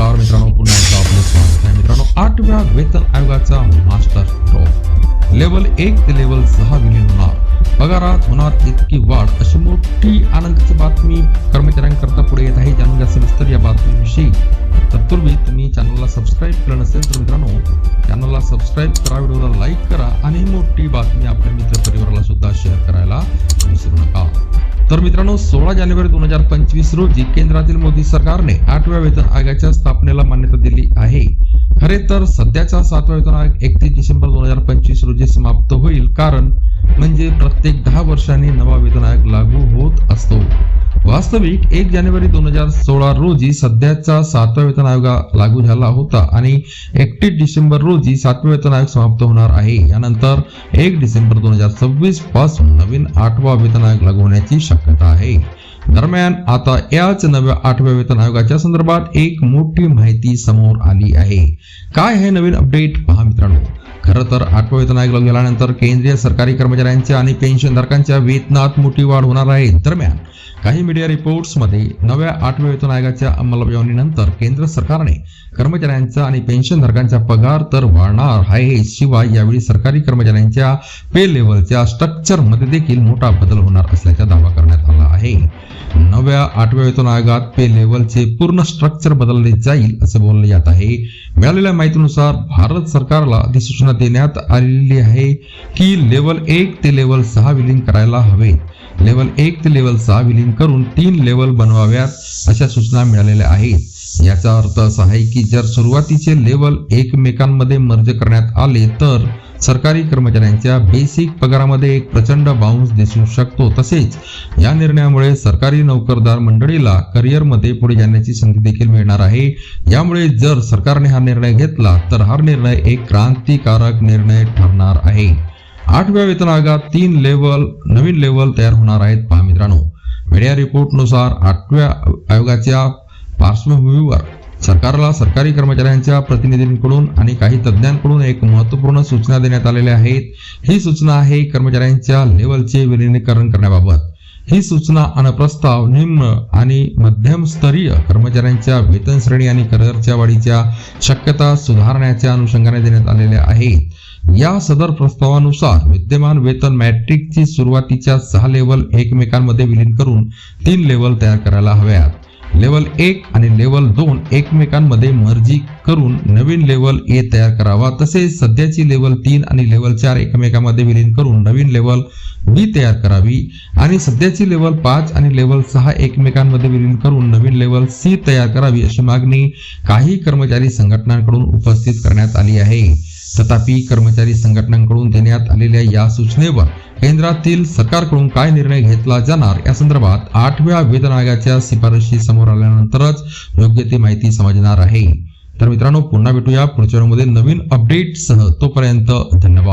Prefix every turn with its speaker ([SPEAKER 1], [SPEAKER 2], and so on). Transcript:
[SPEAKER 1] नमस्कार मित्रांनो पुन्हा एकदा आपलं स्वागत आहे. मित्रांनो आठव्या वेतन आयोगाचा मास्टर स्ट्रोक लेवल एक ते लेवल सहा विलीन होणार पगारात होणार इतकी वाढ अशी मोठी आनंदाची बातमी कर्मचाऱ्यांकरता पुढे येत आहे. जाणून घ्या सविस्तर या बातमीविषयी. तत्पूर्वी तुम्ही चॅनलला सबस्क्राईब केलं नसेल तर मित्रांनो चॅनलला सबस्क्राईब करा व्हिडिओला लाईक करा आणि मोठी बातमी आपल्या मित्र परिवाराला सुद्धा शेअर करायला विसरू तर मित्रांनो सोळा जानेवारी दोन हजार पंचवीस रोजी केंद्रातील मोदी सरकारने आठव्या वेतन आयोगाच्या स्थापनेला मान्यता दिली आहे. खरे तर सध्याचा सातवा वेतन आयोग एकतीस डिसेंबर दोन हजार पंचवीस रोजी समाप्त होईल कारण म्हणजे प्रत्येक दहा वर्षांनी नवा वेतन आयोग लागू होत असतो. वास्तविक एक जानेवारी दोन हजार सोळा रोजी सध्याचा सातवा वेतन आयोग लागू झाला होता आणि एकतीस डिसेंबर रोजी सातवा वेतन आयोग समाप्त होणार आहे. यानंतर एक डिसेंबर दोन हजार सव्वीसपासून नवीन आठवा वेतन आयोग लागू होण्याची शक्यता आहे. दरम्यान आता याच नव्या आठव्या वेतन आयोगाच्या संदर्भात एक मोठी माहिती समोर आली आहे. काय आहे नवीन अपडेट पहा मित्रांनो. खरं तर आठवा वेतन आयोग गेल्यानंतर केंद्रीय सरकारी कर्मचाऱ्यांच्या आणि पेन्शनधारकांच्या वेतनात मोठी वाढ होणार आहे. दरम्यान काही मीडिया रिपोर्ट्समध्ये नव्या आठव्या वेतन आयोगाच्या अंमलबजावणीनंतर केंद्र सरकारने कर्मचाऱ्यांचा आणि पेन्शनधारकांचा पगार तर वाढणार आहे. शिवाय यावेळी सरकारी कर्मचाऱ्यांच्या पे लेवलच्या स्ट्रक्चरमध्ये देखील मोठा बदल होणार असल्याचा दावा करण्यात आला आहे. नव्या आठव्या वेतन आयोगात पे लेवलचे पूर्ण स्ट्रक्चर बदलले जाईल असे बोलले जात आहे. मिळालेल्या माहितीनुसार भारत सरकारला अधिसूचना देण्यात आलेली आहे की लेवल एक ते लेवल सहा विलीन करायला हवे. लेवल एक ते लेवल सहा विलीन करून तीन लेवल बनवाव्यात अशा सूचना मिळालेल्या आहेत. याचा अर्थ असा आहे की जर सुरुवातीचे लेवल एकमेकांमध्ये मर्ज करण्यात आले तर सरकारी कर्मचाऱ्यांच्या बेसिक पगारामध्ये एक प्रचंड बाउन्स दिसू शकतो. तसेच या निर्णयामुळे सरकारी नोकरदार मंडळीला करिअरमध्ये पुढे जाण्याची संधी देखील मिळणार आहे. यामुळे जर सरकारने हा निर्णय घेतला तर हा निर्णय एक क्रांतिकारक निर्णय ठरणार आहे. आठव्या वेतन आयोगात तीन लेवल नवीन लेवल तयार होणार आहेत. पहा मित्रांनो मीडिया रिपोर्टनुसार आठव्या आयोगाच्या पार्श्वभूमीवर सरकारला सरकारी कर्मचाऱ्यांच्या प्रतिनिधींकडून आणि काही तज्ज्ञांकडून एक महत्त्वपूर्ण सूचना देण्यात आलेल्या आहेत. ही सूचना आहे कर्मचाऱ्यांच्या लेवलचे विलिनीकरण करण्याबाबत. ही सूचना आणि प्रस्ताव निम्न आणि मध्यम स्तरीय कर्मचाऱ्यांच्या वेतन श्रेणी आणि करिअरच्या वाढीच्या शक्यता सुधारण्याच्या अनुषंगाने देण्यात आलेल्या आहेत. या सदर प्रस्तावानुसार विद्यमान वेतन मॅट्रिकची सुरुवातीच्या सहा लेवल एकमेकांमध्ये विलीन करून तीन लेवल तयार करायला हव्यात. लेवल एक आणि लेवल दोन एकमेकांमध्ये मर्जी करून नवीन लेवल ए तयार करावा. तसेच सध्याची लेवल तीन आणि लेवल चार एकमेकांमध्ये विलीन करून नवीन लेवल बी तयार करावी. आणि सध्याची लेवल पाच आणि लेवल सहा एकमेकांमध्ये विलीन करून नवीन लेवल सी तयार करावी अशी मागणी काही कर्मचारी संघटनांकडून उपस्थित करण्यात आली आहे. तथापि कर्मचारी संघटनांकडून देण्यात आलेल्या या सूचनेवर केंद्रातील सरकारकडून काय निर्णय घेतला जाणार? या संदर्भात आठव्या वेतन आयोगाच्या शिफारशी समोर आल्यानंतरच योग्य ती माहिती समजणार आहे. तर मित्रांनो पुन्हा भेटूया पुढच्या व्हिडिओमध्ये नवीन अपडेटसह तोपर्यंत धन्यवाद.